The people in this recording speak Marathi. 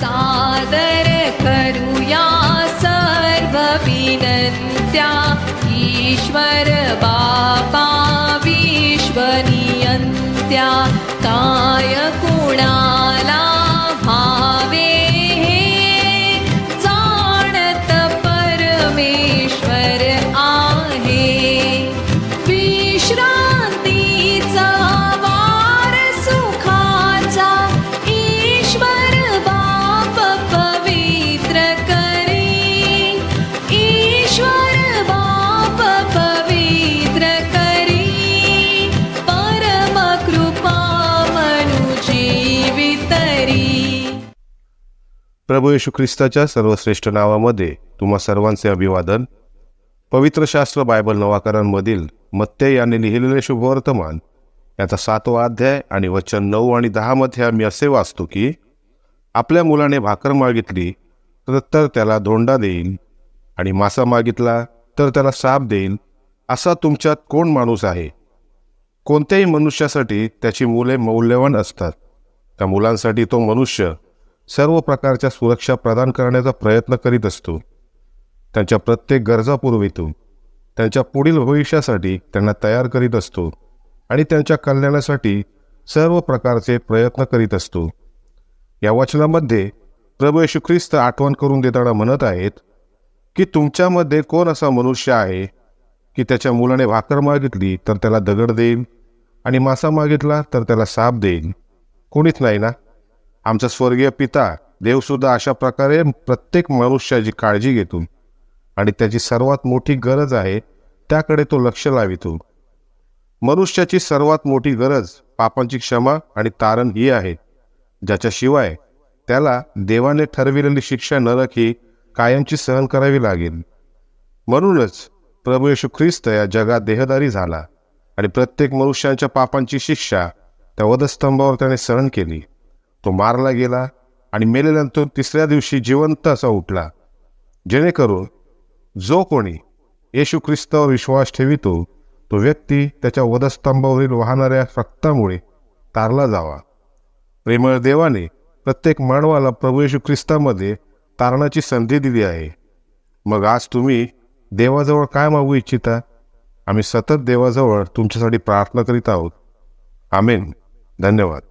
सादर करुया सर्वविनन्त्या। ईश्वर बापा काय कायकुणा प्रभू येशू ख्रिस्ताच्या सर्वश्रेष्ठ नावामध्ये तुम्हा सर्वांचे अभिवादन. पवित्र शास्त्र बायबल नवाकरांमधील मत्ते यांनी लिहिलेले शुभवर्तमान. याचा सातवा अध्याय आणि वचन नऊ आणि दहामध्ये आम्ही असे वाचतो की आपल्या मुलाने भाकर मागितली तर तर त्याला धोंडा देईल आणि मासा मागितला तर त्याला साप देईल असा तुमच्यात कोण माणूस आहे? कोणत्याही मनुष्यासाठी त्याची मुले मौल्यवान असतात. त्या मुलांसाठी तो मनुष्य सर्व प्रकारच्या सुरक्षा प्रदान करण्याचा प्रयत्न करीत असतो. त्यांच्या प्रत्येक गरजा पुरवितो त्यांच्या पुढील भविष्यासाठी त्यांना तयार करीत असतो आणि त्यांच्या कल्याणासाठी सर्व प्रकारचे प्रयत्न करीत असतो. या वचनामध्ये प्रभू येशू ख्रिस्त आठवण करून देताना म्हणत आहेत की तुमच्यामध्ये कोण असा मनुष्य आहे की त्याच्या मुलाने भाकर मागितली तर त्याला दगड देईल आणि मासा मागितला तर त्याला साप देईल कोणीच नाही ना? आमचा स्वर्गीय पिता देवसुद्धा अशा प्रकारे प्रत्येक मनुष्याची काळजी घेतो. आणि त्याची सर्वात मोठी गरज आहे त्याकडे तो लक्ष लावितो. मनुष्याची सर्वात मोठी गरज पापांची क्षमा आणि तारण ही आहे. ज्याच्याशिवाय त्याला देवाने ठरविलेली शिक्षा नरक ही कायमची सहन करावी लागेल. म्हणूनच प्रभू येशू ख्रिस्त या जगात देहदारी झाला आणि प्रत्येक मनुष्याच्या पापांची शिक्षा त्या वधस्तंभावर त्याने सहन केली. तो मारला गेला आणि मेलेल्यानंतर तिसऱ्या दिवशी जिवंत असा उठला. जेणेकरून जो कोणी येशू ख्रिस्तावर विश्वास ठेवितो तो व्यक्ती त्याच्या वधस्तंभावरील वाहणाऱ्या रक्तामुळे तारला जावा. प्रेमळ देवाने प्रत्येक मानवाला प्रभू येशू ख्रिस्तामध्ये तारणाची संधी दिली आहे. मग आज तुम्ही देवाजवळ काय मागू इच्छिता? आम्ही सतत देवाजवळ तुमच्यासाठी प्रार्थना करीत आहोत. आमेन. धन्यवाद.